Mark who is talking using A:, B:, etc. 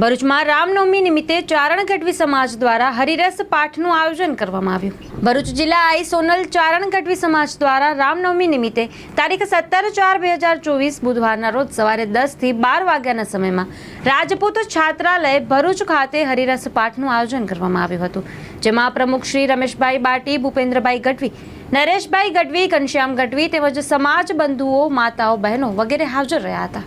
A: ભરૂચમાં રામનવમી નિમિત્તે ચારણ ગઢવી સમાજ દ્વારા હરિરસ પાઠનું આયોજન કરવામાં આવ્યું. ભરૂચ જિલ્લા આઈ સોનલ ચારણ ગઢવી સમાજ દ્વારા રામનવમી નિમિત્તે તારીખ સત્તર ચાર બે હજાર ચોવીસ બુધવારના રોજ સવારે દસથી બાર વાગ્યાના સમયમાં રાજપૂત છાત્રાલય ભરૂચ ખાતે હરિરસ પાઠનું આયોજન કરવામાં આવ્યું હતું. જેમાં પ્રમુખ શ્રી રમેશભાઈ બાટી, ભૂપેન્દ્રભાઈ ગઢવી, નરેશભાઈ ગઢવી, ઘનશ્યામ ગઢવી તેમજ સમાજ બંધુઓ, માતાઓ, બહેનો વગેરે હાજર રહ્યા હતા.